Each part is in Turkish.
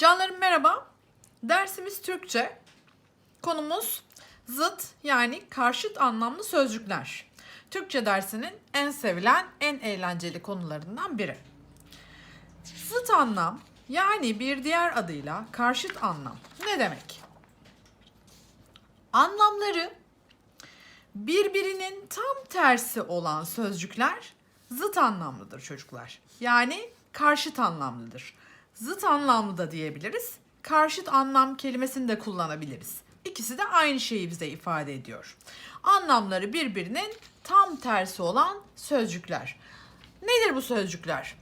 Canlarım merhaba. Dersimiz Türkçe. Konumuz zıt yani karşıt anlamlı sözcükler. Türkçe dersinin en sevilen, en eğlenceli konularından biri. Zıt anlam yani bir diğer adıyla karşıt anlam ne demek? Anlamları birbirinin tam tersi olan sözcükler zıt anlamlıdır çocuklar. Yani karşıt anlamlıdır. Zıt anlamlı da diyebiliriz. Karşıt anlam kelimesini de kullanabiliriz. İkisi de aynı şeyi bize ifade ediyor. Anlamları birbirinin tam tersi olan sözcükler. Nedir bu sözcükler?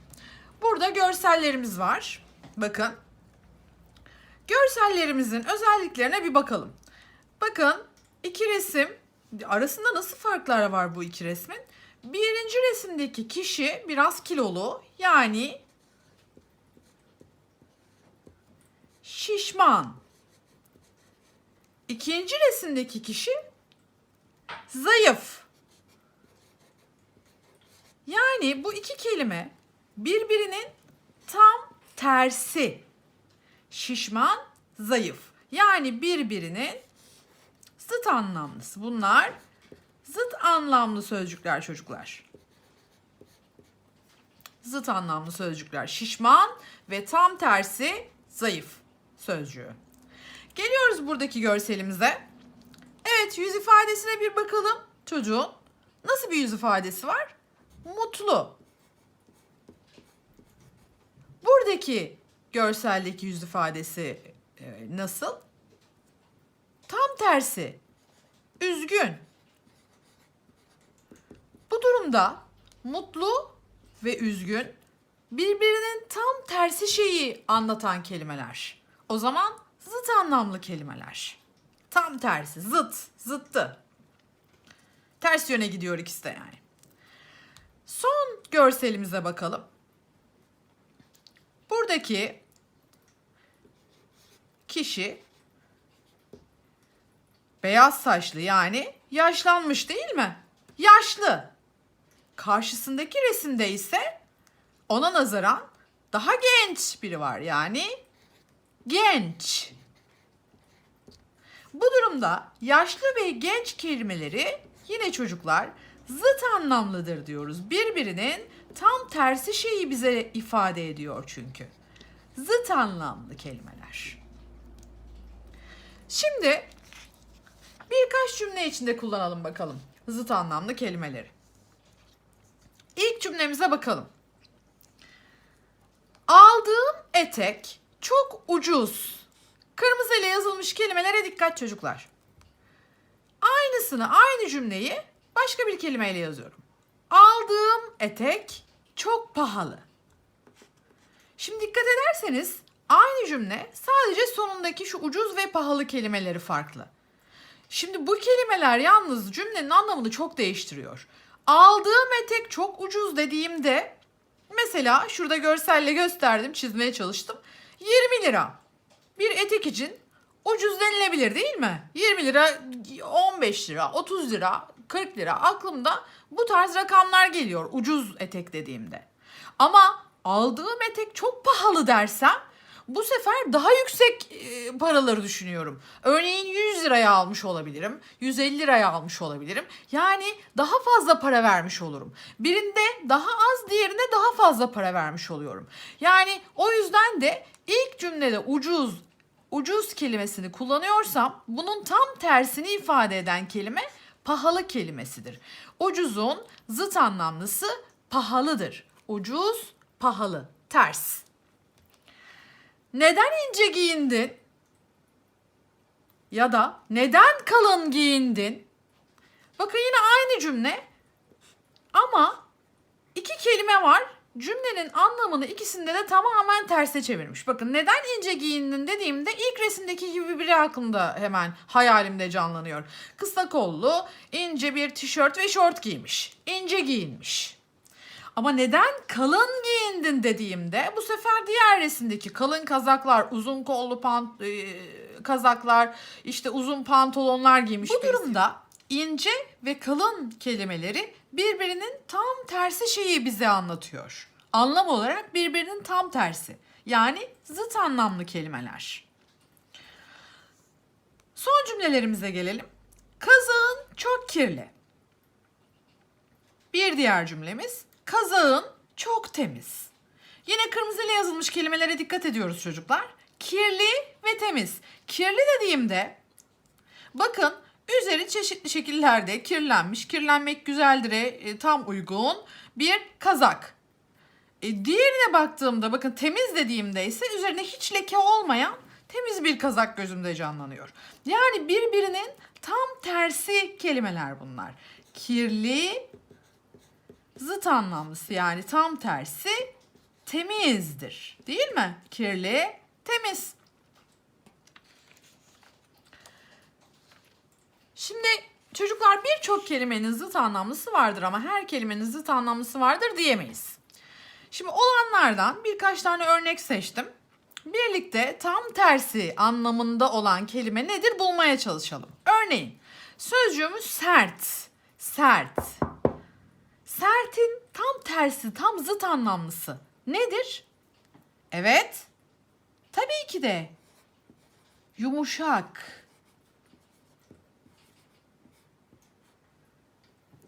Burada görsellerimiz var. Bakın. Görsellerimizin özelliklerine bir bakalım. Bakın iki resim arasında nasıl farklar var bu iki resmin? Birinci resimdeki kişi biraz kilolu yani şişman. İkinci resimdeki kişi zayıf. Yani bu iki kelime birbirinin tam tersi. Şişman, zayıf. Yani birbirinin zıt anlamlısı. Bunlar zıt anlamlı sözcükler çocuklar. Zıt anlamlı sözcükler. Şişman ve tam tersi zayıf sözcüğü. Geliyoruz buradaki görselimize. Evet yüz ifadesine bir bakalım çocuğun. Nasıl bir yüz ifadesi var? Mutlu. Buradaki görseldeki yüz ifadesi e, nasıl? Tam tersi. Üzgün. Bu durumda mutlu ve üzgün birbirinin tam tersi şeyi anlatan kelimeler. O zaman zıt anlamlı kelimeler. Tam tersi, zıt, zıttı. Ters yöne gidiyor ikisi de yani. Son görselimize bakalım. Buradaki kişi beyaz saçlı yani yaşlanmış değil mi? Yaşlı. Karşısındaki resimde ise ona nazaran daha genç biri var yani genç. Bu durumda yaşlı ve genç kelimeleri yine çocuklar zıt anlamlıdır diyoruz. Birbirinin tam tersi şeyi bize ifade ediyor çünkü. Zıt anlamlı kelimeler. Şimdi birkaç cümle içinde kullanalım bakalım zıt anlamlı kelimeleri. İlk cümlemize bakalım. Aldığım etek çok ucuz. Kırmızı ile yazılmış kelimelere dikkat çocuklar. Aynısını aynı cümleyi başka bir kelimeyle yazıyorum. Aldığım etek çok pahalı. Şimdi dikkat ederseniz aynı cümle sadece sonundaki şu ucuz ve pahalı kelimeleri farklı. Şimdi bu kelimeler yalnız cümlenin anlamını çok değiştiriyor. Aldığım etek çok ucuz dediğimde mesela şurada görselle gösterdim, çizmeye çalıştım. 20 lira. Bir etek için ucuz denilebilir değil mi? 20 lira, 15 lira, 30 lira, 40 lira aklımda bu tarz rakamlar geliyor ucuz etek dediğimde. Ama aldığım etek çok pahalı dersem bu sefer daha yüksek paraları düşünüyorum. Örneğin 100 liraya almış olabilirim, 150 liraya almış olabilirim. Yani daha fazla para vermiş olurum. Birinde daha az, diğerinde daha fazla para vermiş oluyorum. Yani o yüzden de ilk cümlede ucuz, ucuz kelimesini kullanıyorsam bunun tam tersini ifade eden kelime pahalı kelimesidir. Ucuzun zıt anlamlısı pahalıdır. Ucuz, pahalı, ters. Neden ince giyindin? Ya da neden kalın giyindin? Bakın yine aynı cümle ama iki kelime var. Cümlenin anlamını ikisinde de tamamen terse çevirmiş. Bakın neden ince giyindin dediğimde ilk resimdeki gibi biri aklımda hemen hayalimde canlanıyor. Kısa kollu, ince bir tişört ve şort giymiş. İnce giyinmiş. Ama neden kalın giyindin dediğimde bu sefer diğer resimdeki kalın kazaklar, uzun kollu pant e, kazaklar, işte uzun pantolonlar giymiş. Bu durumda ince ve kalın kelimeleri birbirinin tam tersi şeyi bize anlatıyor. Anlam olarak birbirinin tam tersi. Yani zıt anlamlı kelimeler. Son cümlelerimize gelelim. Kazağın çok kirli. Bir diğer cümlemiz kazağın çok temiz. Yine kırmızıyla yazılmış kelimelere dikkat ediyoruz çocuklar. Kirli ve temiz. Kirli dediğimde bakın üzeri çeşitli şekillerde kirlenmiş, kirlenmek güzeldir'e e, tam uygun bir kazak. E, diğerine baktığımda bakın temiz dediğimde ise üzerine hiç leke olmayan temiz bir kazak gözümde canlanıyor. Yani birbirinin tam tersi kelimeler bunlar. Kirli zıt anlamlısı yani tam tersi temizdir. Değil mi? Kirli, temiz. Şimdi çocuklar birçok kelimenin zıt anlamlısı vardır ama her kelimenin zıt anlamlısı vardır diyemeyiz. Şimdi olanlardan birkaç tane örnek seçtim. Birlikte tam tersi anlamında olan kelime nedir bulmaya çalışalım. Örneğin sözcüğümüz sert. Sert. Sertin tam tersi, tam zıt anlamlısı nedir? Evet. Tabii ki de yumuşak.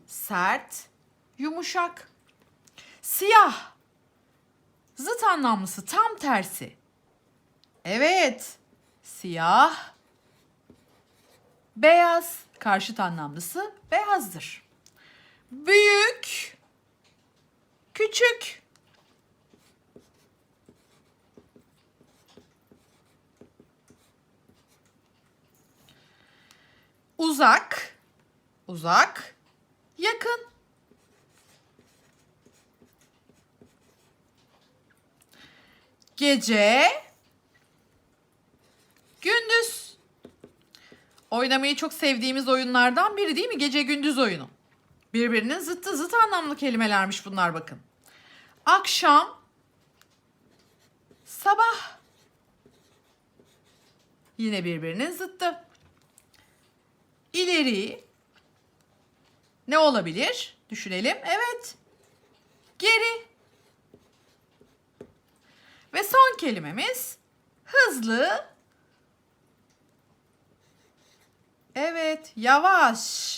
Sert, yumuşak. Siyah. Zıt anlamlısı tam tersi. Evet. Siyah. Beyaz. Karşıt anlamlısı beyazdır. Büyük. Küçük. Uzak. Uzak. Yakın. Gece. Gündüz. Oynamayı çok sevdiğimiz oyunlardan biri değil mi? Gece gündüz oyunu. Birbirinin zıttı zıt anlamlı kelimelermiş bunlar bakın. Akşam. Sabah. Yine birbirinin zıttı. İleri. Ne olabilir? Düşünelim. Evet. Geri. Ve son kelimemiz hızlı. Evet, yavaş.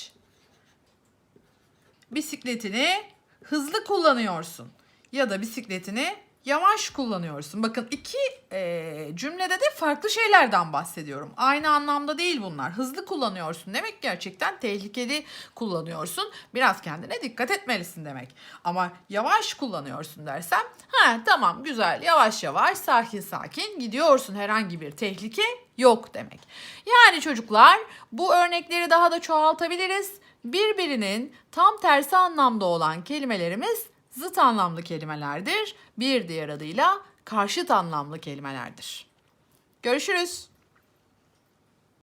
Bisikletini hızlı kullanıyorsun ya da bisikletini yavaş kullanıyorsun. Bakın iki e, cümlede de farklı şeylerden bahsediyorum. Aynı anlamda değil bunlar. Hızlı kullanıyorsun demek gerçekten tehlikeli kullanıyorsun. Biraz kendine dikkat etmelisin demek. Ama yavaş kullanıyorsun dersem ha tamam güzel yavaş yavaş sakin sakin gidiyorsun. Herhangi bir tehlike yok demek. Yani çocuklar bu örnekleri daha da çoğaltabiliriz. Birbirinin tam tersi anlamda olan kelimelerimiz zıt anlamlı kelimelerdir. Bir diğer adıyla karşıt anlamlı kelimelerdir. Görüşürüz.